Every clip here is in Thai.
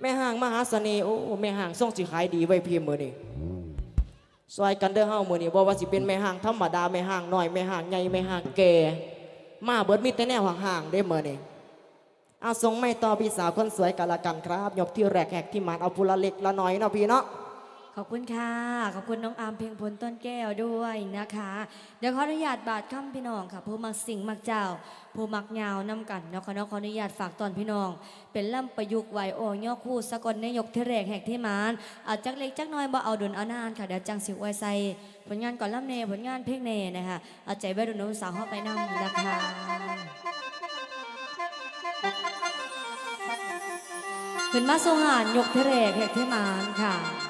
แม่ห่างมหาเสน่ห์โอ้แม่ห่างส่งสิขายดีไว้พี่มือนี่ซอยกันเด้อเฮามือนี่บ่ว่าสิเป็นแม่ห่างธรรมดาแม่ห่างน้อยแม่ห่างใหญ่แม่ห่างแก่มาเบิดมีแต่แนวห่างๆได้มือนี่เอาส่งไม่ต่อพี่สาวคนสวยกันละกันครับยกที่แรกแหกที่หมานเอาพุละเล็กละน้อยเนาะพี่เนาะ ขอบคุณค่ะ ขอบคุณน้องอามเพียงพลต้นแก้วด้วยนะคะ เดี๋ยวขออนุญาตบาดคำพี่น้องค่ะ ผู้มักสิ่งมักเจ้า ผู้มักยาวน้ำกันเนาะค่ะเนาะขออนุญาตฝากตอนพี่น้อง เป็นล่ำประยุกต์ไหวโอย่อคู่สกลนายกเทแรกแหกเทมานอาจจักเล็กจักน้อยบ่เอาดุนเอานานค่ะเดี๋ยวจังสิวไวใส่ผลงานก่อนล่ำเนผลงานเพลงเนนะคะเอาใจไว้ดุนน้องสาวเข้าไปนำนะคะขึ้นมาทรงหานยกเทเรกแหกเทมานค่ะ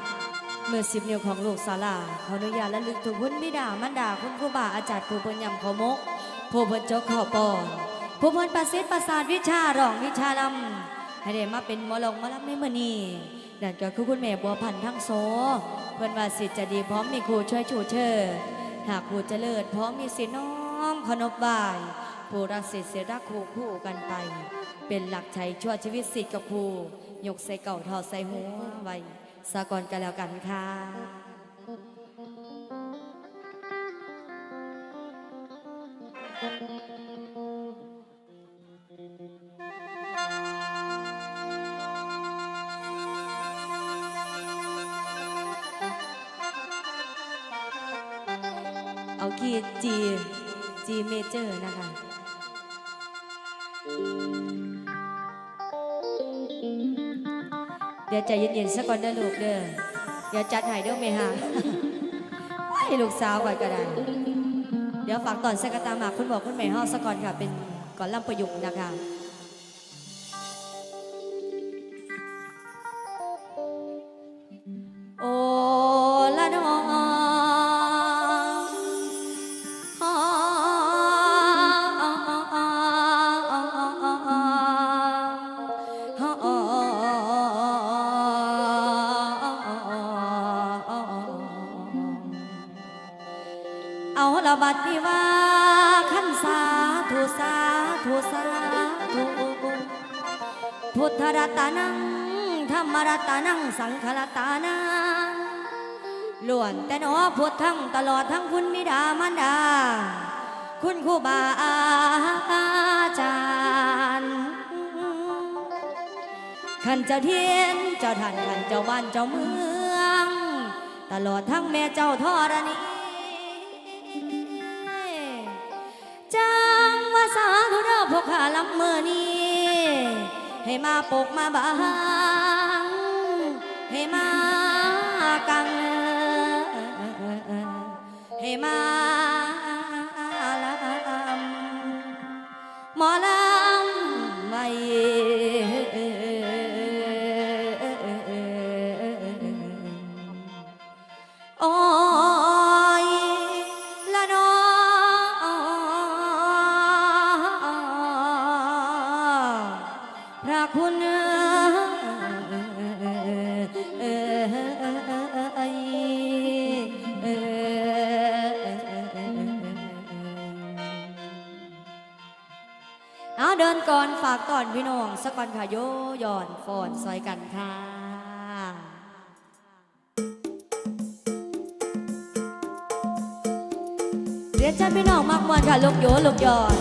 เมื่อสิบนิ้วของลูกสาลาขออนุญาตและลึกถึงคุณบิดามันดาคุณครูบาอาจารย์ผู้เพิ่นยำขอมกผู้เพิ่นจ้าข้าปอนผู้เพิ่นประสิทธิ์ประสาทวิชารองวิชาลำให้ได้มาเป็นมอลงมอลำในมือนี้นั่นก็คือคุณแม่บัวพันธ์ทั้งโซ เพิ่นว่าสิทธิ์จะดีพร้อมมีครูช่วยชูเชิดหากครูเจริญพร้อมมีสิน้อมขนบบายผู้รักสิทธิ์เสียรักครูคู่กันไป เป็นหลักชัยชั่วชีวิตสิทธิ์กับครูยกใส่เก่าทอดใส่หัวไว้ สากอนกันแล้วกันค่ะเอาคีย์จีจีเมเจอร์นะคะ ดี๋ยวใจเย็นๆสักก่อนเด้อลูกเด้อเดี๋ยวจัดให้เด้อเมฮาให้ลูกสาวก่อนก็ได้ เดี๋ยวฝากตอนสกตามหมากคุณบอกคุณแม่ห้อสักก่อนค่ะ เป็นก่อนลำประยุกต์นะคะ ละบัดนี้ว่าขันสาธุสาธุสาธุพุทธรัตนังธรรมรัตนังสังฆรัตนังล้วนแต่นอพุทธังตลอดทั้งคุณมิดามารดา คุณครูบาอาจารย์ขันเจ้าเทียนเจ้าท่านขันเจ้าบ้านเจ้าเมือง ตลอดทั้งแม่เจ้าธรณี สาธุเด้อพวกข้าลำเมื่อนี้ให้มาปกมาบาง ให้มากังให้มา สักก่อนค่ะโยย่อนฟอนซอยกันค่ะเรียนเชิญพี่น้องมากมวนค่ะลูกโยลูกย่อน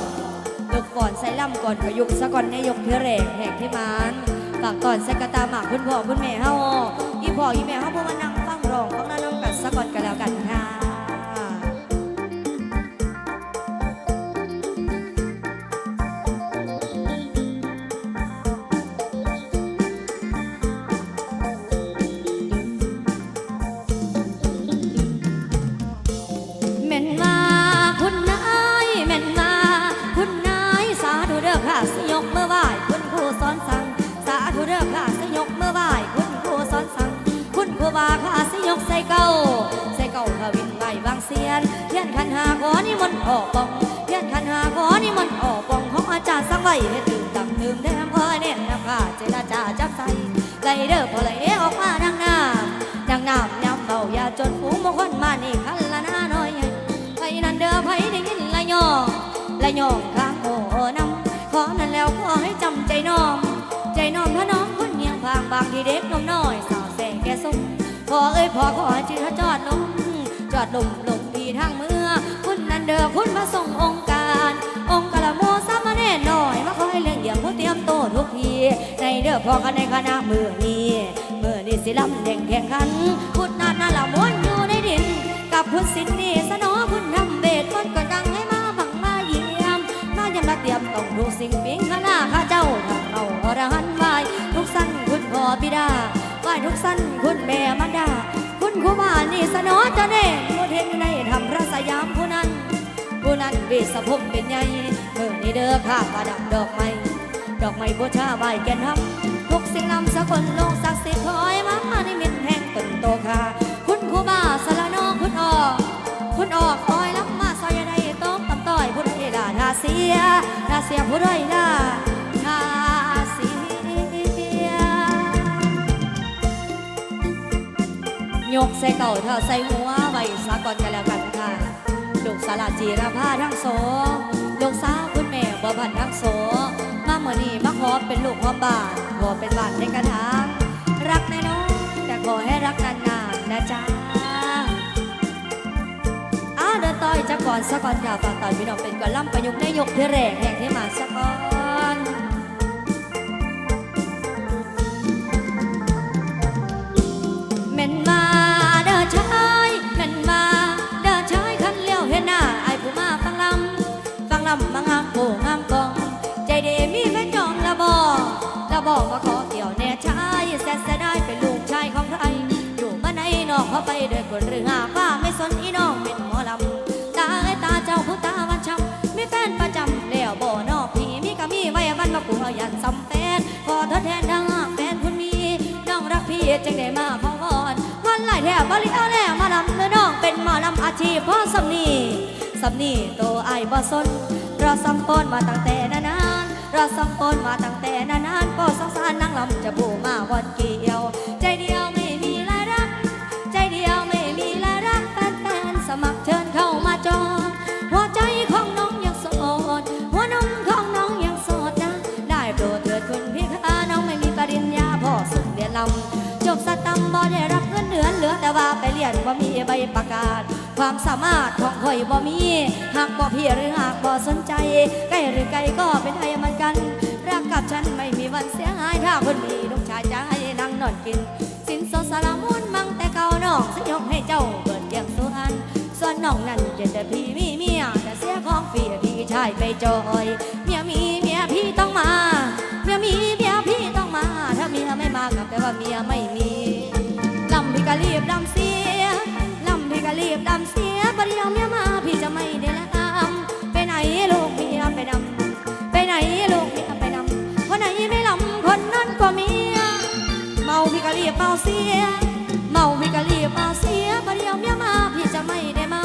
ลูกก่อนใส่ล่ำก่อนประยุกต์สะก่อนในยกเทแรกแหกที่มันฝากก่อนใส่กระตาหมากคุณพ่อคุณแม่เฮาอีพ่ออีแม่เฮาพวกมานั่งฟังร้องฟังนั่งน้ำกันสะก่อนกันแล้วกันค่ะ เสียนเทียนขันหาขอนี่มันออกปองเทียนขันหาขอนี่มันออกปองของอาจารย์สังไว้ให้ตื่นตังตื่นแดงเอ้ยเนี่ยนะค่ะเจรจาจับใส่ไหลเด้อพอไหลออกมาดังน้ำดังน้ำยำเบาอย่าจนฝูมงคลมานี่คันละหน้าน้อยไผนั่นเด้อไผได้ยินละยอละยองข้างโอ้นำขอนั่นแล้วขอให้จำใจน้อม ใจน้อมถ้าน้อมคนเงียงพังบางทีเด็กนมน้อยสาวแสงแก่สมพอเอ้ยพอขอให้จิตจอดลง จอดลมลงที่ทางเมื่อคุณนันเดอคุณมาส่งองค์การ องค์กะละโมสามเณรหน่อยมาคอยเลี้ยงเดี่ยมผู้เตรียมโตวทุกที ในเด้อพอกันในคณะมือนี้มือนี้สิลำแข่งแข่งขันพุทธนานาละม้วนอยู่ในดิน กับพุทธสินนี่สนอคุณทำเบสคนก็ดังให้มาบังมาเยี่ยม มายำมาเตรียมต้องทุกสิ่งปิงข้าหน้าข้าเจ้าทำเอาอรหันไหวทุกสั้นคุณพ่อบิดาไหวทุกสั้นคุณแม่มันดา สนอเจะเน่โมเทนในทำพระสยามผู้นั้น ผู้นั้นเวสภพเป็นใหญ่เมื่อนี้เด้อข้าประดับดอกไม้ดอกไม้บูชาไหวแก่นทำทุกสิ่งนำสกลลงศักดิ์สิทธิ์คอยมาในมิตรแห่งตนโตคาคุณครูบาสละนอคุณออกคุณออกคอยรับมาซอยใดโต๊ะตำต้อยผู้ใดด่าทาเสียทาเสียผู้ใดด่า ยกใส่เก่าเท่าใส่หัวไว้สากอนกันแล้วกันค่ะลูกสาวลาจีรพาทั้งโสลูกสาวคุณแม่บ่พันทั้งโสมาเมื่อนี้มาขอเป็นลูกพ่อบานขอเป็นบานในกระถางรักแน่นอนแต่ขอให้รักนานๆนะจ๊ะอาเดินต่อยจะก่อนสักก่อนค่ะฝากตอยพี่น้องเป็นก่อนล่ำประยุกต์ในยกที่แรกแห่งที่มาสักก่อน แสนเสียได้เป็นลูกชายของใครอยู่บ้านไหนนอกเขาไปด้วยคนหรือหาว่าไม่สนอีน้องเป็นหมอลำตาเอ้ยตาเจ้าผู้ตาวันช้ำมีแฟนประจำแล้วบ่นอกพี่มีก็มีไว้วันมาปัวยันซ้ำแฟนขอทดแทนดังแฟนคุณมีน้องรักพี่จึงได้มาขอวอนวันไหลแทบบริเอาแน่มาลำเนื้อน้องเป็นหมอลำอาชีพพ่อสำนีสำนีโตไอายบ่สนเรอสัมพนมาตั้งแต่นานๆ รอสัมพนมาตั้งแต่นานๆก็สงสารนางลำจะบูมาวันเกี่ยว ใจเดียวไม่มีลายรัก ใจเดียวไม่มีลายรักแฟนๆสมัครเชิญเข้ามาจองหัวใจของน้องยังโสดหัวนมของน้องยังโสดนะ ได้โปรดเถิดคุณพี่ขาน้องไม่มีปริญญาพ่อส่งเรียนลำจบสตัมบ่ได้รับเงินเดือนเหลือแต่ว่าไปเรียนว่ามีใบประกาศ ความสามารถของข่อยบ่มี หากบ่เพี่หรือหากบ่สนใจ ใกล้หรือไกลก็เป็นไทยมือนกัน รักกับฉันไม่มีวันเสียหายถ้าคนมีลูกชายจะให้นั่งนอนกิน สินสอดสารมุนมังแต่เก่าน้องสยกให้เจ้าเปิดเกียงสุพรรณส่วนน้องนั่นจนแต่พี่มีเมียแต่เสียของฟีพี่ชายไปจอย เมียมีเมียพี่ต้องมา เมียมีเมียพี่ต้องมา ถ้าเมียไม่มาก็แปลว่าเมียไม่มีลำพี่ก็รีบดำเสียลำพี่ก็รี บดำเสียประเดี๋ยวเมียมาพี่จะไม่ได้ละอำไปไหนลูกเมียไปดำไปไหนลูกเมียไปดำคนไหนไม่ลำคนนั้นก็เมียเมาพี่ก็รีบเมาเสีย เมาพี่ก็รีบเมาเสียประเดี๋ยวเมียมาพี่จะไม่ได้เมา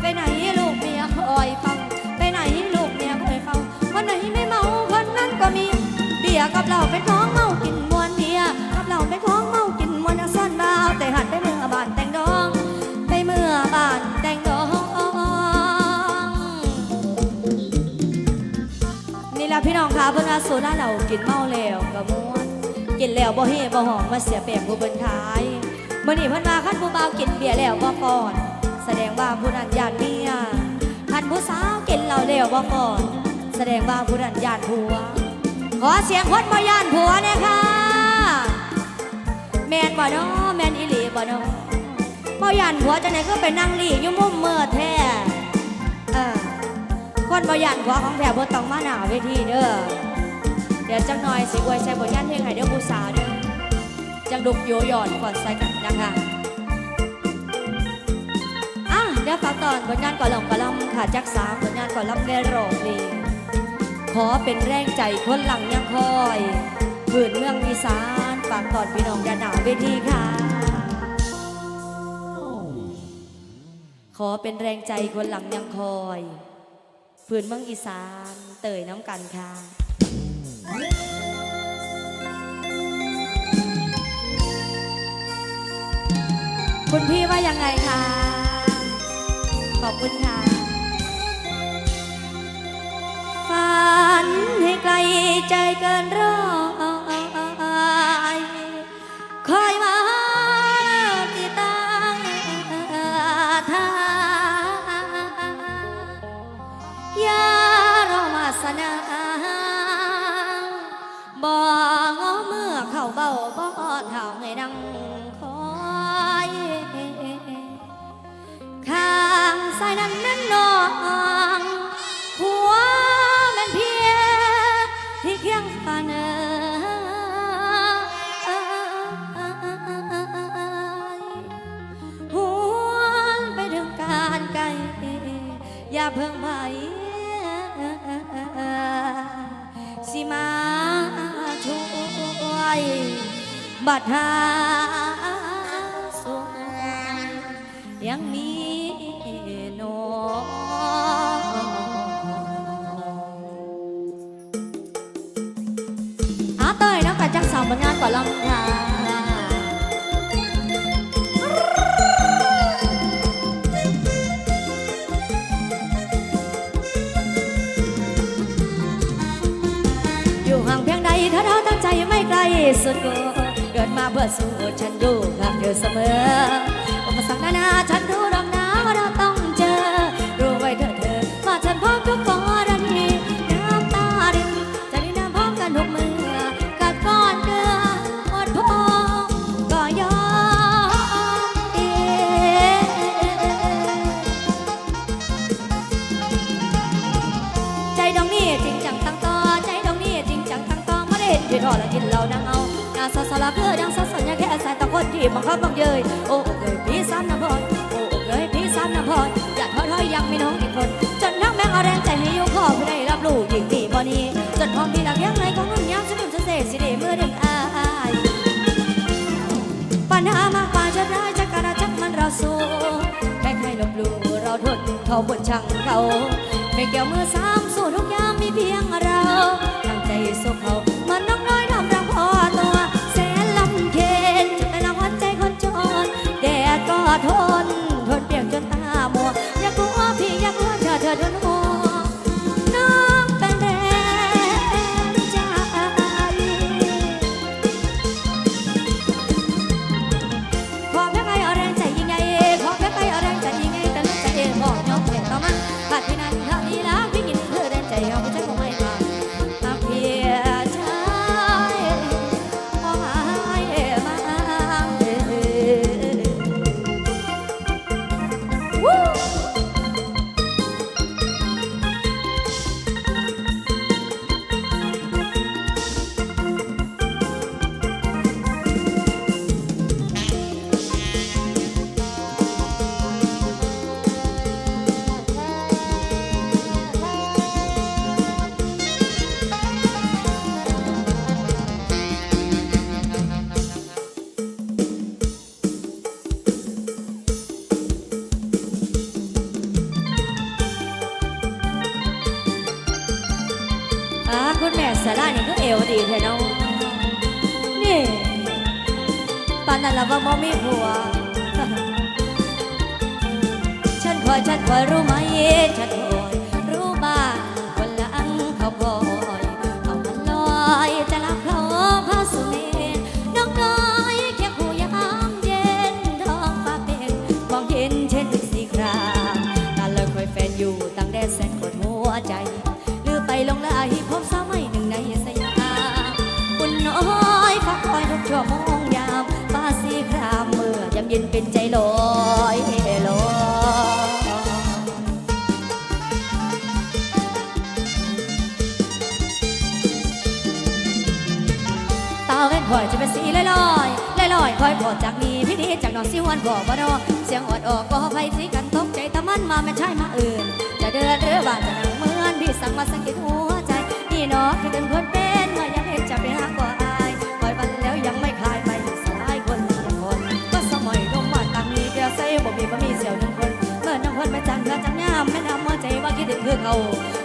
ไปไหนลูกเมียคอยฟัง ไปไหนลูกเมียคอยฟังคนไหนไม่เมาคนนั้นก็มีเบียร์กับเราเป็นของ คะเพิ่นว่าโซดาเรากินเมาแล้วก็ม่วนกินแล้วบ่เฮบ่หอมมาเสียเปรผู้เพิ่นขายมื้อนี้เพิ่นว่าคันผู้บ่าวกินเบียร์แล้วบ่ฟ้อน แสดงว่าผู้นั้นญาติเมียคันผู้สาวกินเหล้าแล้วบ่ฟ้อน แสดงว่าผู้นั้นญาติผัว ขอเสียงคนบ่ญาติผัวหน่ยค่ะแม่นบ่เนาะแม่นอีหลีบ่เนาะบ่ญาติผัวจังได๋ก็ไปนั่งหลีอยู่มุมมืดแท้เออคนบ่ยันหัวของแถวบ่ต้องมาหนาเวทีเด้อ ดี๋ยวจักหน่อยสิอวยใส่บทยันเพลงให้เด้อผู้สาวด้อจังดุกโยหย่อนก่อนใส่กันนะคะอะเดี๋ยวฝากตอนบทงานก่อนลำก่อนลำค่ะจักสามบทงานก่อนลำในโรงลีขอเป็นแรงใจคนหลังยังคอยผืนเมืองอีสานฝากตอนพี่น้องยาหนาเวทีค่ะ ขอเป็นแรงใจคนหลังยังคอยฝืนเมืองอีสานเตยน้ำกันค่ะ คุณพี่ว่ายังไงคะ ขอบคุณค่ะ ฝันให้ไกลใจเกินร้อยาเบาบ่เท่าให้ดังคอยข้างสายนั้นนั้นน้อง บัดหาส่วนยังมีนออาเต้ยน้องกระจังสาวบนงานก่อนลำ สุดก็เกิดมาเพื่อสู้ฉันอยู่ข้างเธอเสมออุปสรรคนานาฉันรู้ เพื่อดังสัสัญญาแค่สายตาคนที่บังคับบังเยยโอ้เอ้ยพี่สามน้ำพรโอ้เอ้ยพี่สามน้ำพรอย่าท้อถอยยังมีน้องอีกคน จนทั้งแม่งเอาแรงใจให้อยู่อผู้ใดรับรู้ยิ่งดีบ่นี้จนพร้อมที่รักยังไงของนุ่นยามสนุนเสษสิเดเมื่อเดินอายปัญหามากมายจะร้ายจะกระจักมันเราสู้ใครใครลบลู่เราทนเขาบนช่างเขาไม่เกี่ยวมือสามสู้ทุกอย่างมีเพียงเราตั้งใจสู้เขา ทน อาคุณแม่สารานี่ก็เอวดีแท้เนาะนี่ปานนั้นละว่าบ่มีผัว ฉันคอยฉันคอยรู้ไหม ฉันคอยรู้บ้างคนหลังเขาบอก เย็นเป็นใจลอยลอยตาแว่นคอยจะเป็นสีลอยลอยลอยลอยคอยพอจากนี้พี่นี้จากนอนสิหวนบอกบ่นอเสียงอดออกก็ไฟสีกันตกใจตะมันมาไม่ใช่มาอื่น จะเดินหรือว่าจะนั่งเหมือนพี่สั่งมาสังเกตหัวใจนี่เนาะคือเป็นคนเป็นเมื่อยังเห็นจะไปหาก็อา ว่าคิ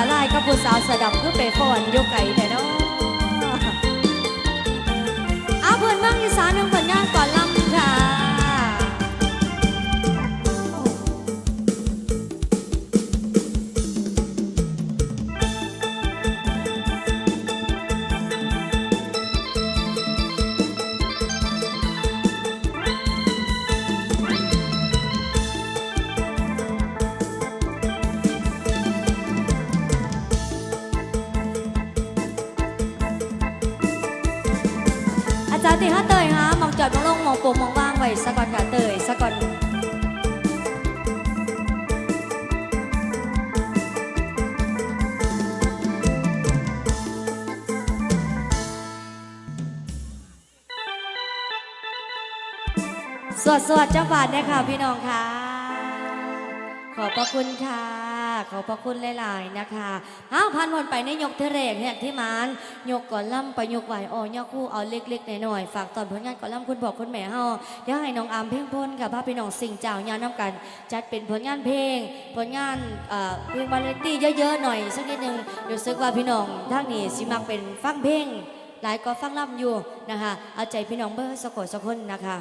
าลายกับผู้สาวเสือดำคือไปฟอนยกไก่แต่เนาะเอาเพื่อนเมืองอีสานหนึ่งผลงานก่อน ดมองมองโป่งมองว่างไว้สะก่อนค่ะเตยสะก่อนสวัสดีเจ้าบาทนะคะพี่น้องค่ะ ขอบพระคุณค่ะ ขอบพระคุณหลาย ๆ นะคะอ้าพันวนไปในยกเทเรกเนี่ที่มานยกก่อนล่ำไปยกไหวอ่อยกคู่เอาเล็กๆหน่อยๆฝากตอนผลงานก่อนล่ำคุณบอกคุณแม่เฮาเดี๋ยวให้น้องอามเพ่งพ้นกับพาพี่น้องสิ่งเจ้ายาน้ำกัน จัดเป็นผลงานเพลง ผลงานเอ่อเพลงวาเลตี้เยอะ ๆ หน่อยสักนิดนึงรู้สึกว่าพี่น้องทางนี้สิมักเป็นฟังเพลงหลายก็ฟังล่ำอยู่นะคะเอาใจพี่น้องเบอร์สะกดสะคนนะคะ